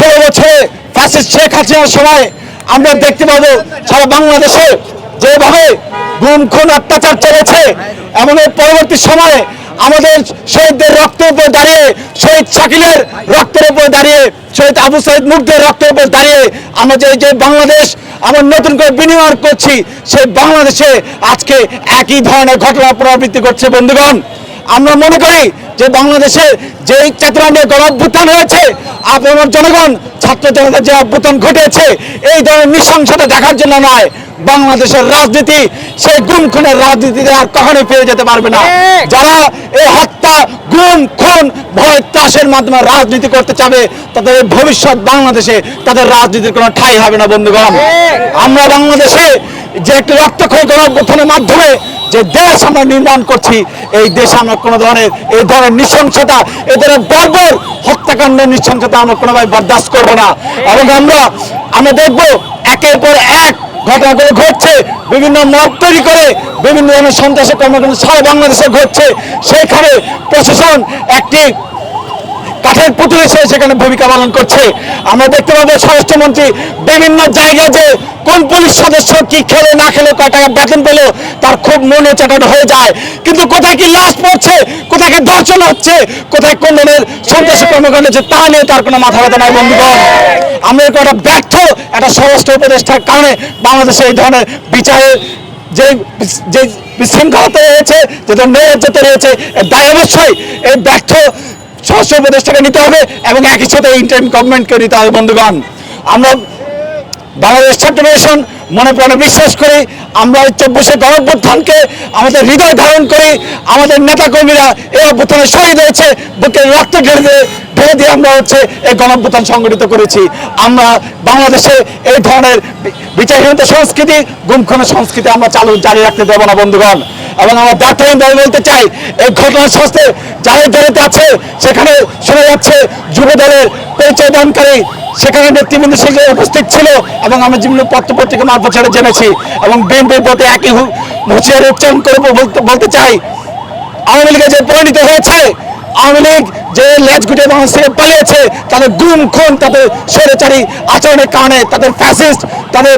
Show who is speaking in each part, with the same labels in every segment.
Speaker 1: ষোলো বছরে ফ্যাসিস্ট শেখ হাসিনার সময় আমরা দেখতে পাবো সারা বাংলাদেশে যেভাবে গুম খুন অত্যাচার চলেছে। এমন পরবর্তী সময়ে আমাদের শহীদদের রক্তের উপর দাঁড়িয়ে, শহীদ শাকিলের রক্তের উপর দাঁড়িয়ে, শহীদ আবু সাইদ মুগ্ধের রক্তের উপর দাঁড়িয়ে আমরা যে যে বাংলাদেশ আমরা নতুন করে বিনিময় করছি সে বাংলাদেশে আজকে একই ধরনের ঘটনা পুনরাবৃত্তি করছে বন্ধুগণ। আমরা মনে করি যে বাংলাদেশে যে চেতনা নিয়ে গণ অভ্যুত্থান হয়েছে, আপনার জনগণ, ছাত্র জনতা যে অভ্যুত্থান ঘটেছে, এই ধরনের নৃশংসতা দেখার জন্য নয় বাংলাদেশের রাজনীতি সেই গুম খুনের রাজনীতিতে আর কখনোই ফিরে যেতে পারবে না। যারা এই হত্যা গুম খুন ভয় ত্রাসের মাধ্যমে রাজনীতি করতে চাবে তাদের ভবিষ্যৎ বাংলাদেশে তাদের রাজনীতির কোনো ঠাই হবে না বন্ধুগণ। আমরা বাংলাদেশে যে একটি রক্তক্ষয়ী গণঅভ্যুত্থানের মাধ্যমে যে দেশ আমরা নির্মাণ করছি এই দেশে আমরা কোনো ধরনের এই ধরনের নৃশংসতা এই ধরনের বর্বর হত্যাকাণ্ডের নৃশংসতা আমরা কোনোভাবে বরদাস্ত করব না। এবং আমরা আমরা দেখব একের পর এক ঘটনাগুলো ঘটছে, বিভিন্ন মত তৈরি করে, বিভিন্ন ধরনের সন্ত্রাসের কর্মকাণ্ড সারা বাংলাদেশে ঘটছে। সেখানে প্রশাসন একটি কাঠের পুতুল এসে সেখানে ভূমিকা পালন করছে। আমরা দেখতে পাবো স্বরাষ্ট্রমন্ত্রী বিভিন্ন জায়গায় যে কোন পুলিশ সদস্য কি খেলে, না খেলে, কয় টাকা বেতন পেল তার খুব মনে চাটানো হয়ে যায়। কিন্তু কোথায় কি লাশ পড়ছে, কোথায় কি ধর্ষণ হচ্ছে, কোথায় কোন ধরনের সন্ত্রাসী কর্মকাণ্ড হচ্ছে তা নিয়ে তার কোনো মাথা ব্যথা নাই, বন্ধুগণ। আমরা এরকম একটা ব্যর্থ একটা স্বরাষ্ট্র উপদেষ্টার কারণে বাংলাদেশে এই ধরনের বিচারের যে যে বিশৃঙ্খলতা রয়েছে, যে নৈরাজ্যতা রয়েছে, এর দায় অবশ্যই এই ব্যর্থ স্বরাষ্ট্র উপদেষ্টাকে নিতে হবে এবং একই সাথে ইন্টারিম গভর্নমেন্টকে নিতে হবে বন্ধুগণ। আমরা বাংলাদেশ ছাত্র মনে প্রাণে বিশ্বাস করি, আমরা এই চব্বিশে গণঅভ্যুত্থানকে আমাদের হৃদয় ধারণ করি, আমাদের নেতাকর্মীরা এই অভ্যুত্থানে শহীদ হয়েছে, বুকে রক্ত ঢেলে দিয়ে ঢেলে দিয়ে আমরা হচ্ছে এই গণঅভ্যুত্থান সংগঠিত করেছি। আমরা বাংলাদেশে এই ধরনের বিচারহীনতা সংস্কৃতি গুমখনের সংস্কৃতি আমরা চালু, জারি রাখতে দেবো না, বন্ধুগণ। এবং আমরা দায়িত্বহীনভাবে বলতে চাই, এই ঘটনার শাস্তে যারা জড়িত আছে সেখানে শোনা যাচ্ছে যুব দলের পরিচয় দানকারী সেখানে নেতৃবৃন্দ সেখানে উপস্থিত ছিল এবং আমরা যেগুলো পত্র পত্রিকা মারফত সেটা জেনেছি এবং বিএনপির প্রতি একই হুঁশিয়ারি উচ্চারণ করে বলতে চাই। আওয়ামী লীগে যে পরিণত হয়েছে, আওয়ামী লীগ যে লেজ গুটে বাংলাদেশ থেকে পালিয়েছে, তাদের গুম, খুন, তাদের স্বৈরাচারী আচরণের কারণে, তাদের ফ্যাসিস্ট তাদের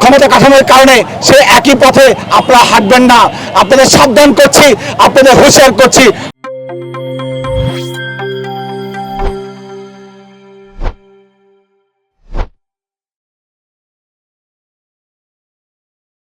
Speaker 1: ক্ষমতা কাঠামোর কারণে সে একই পথে আপনারা হাঁটবেন না। আপনাদের সাবধান করছি, আপনাদের হুঁশিয়ার করছি।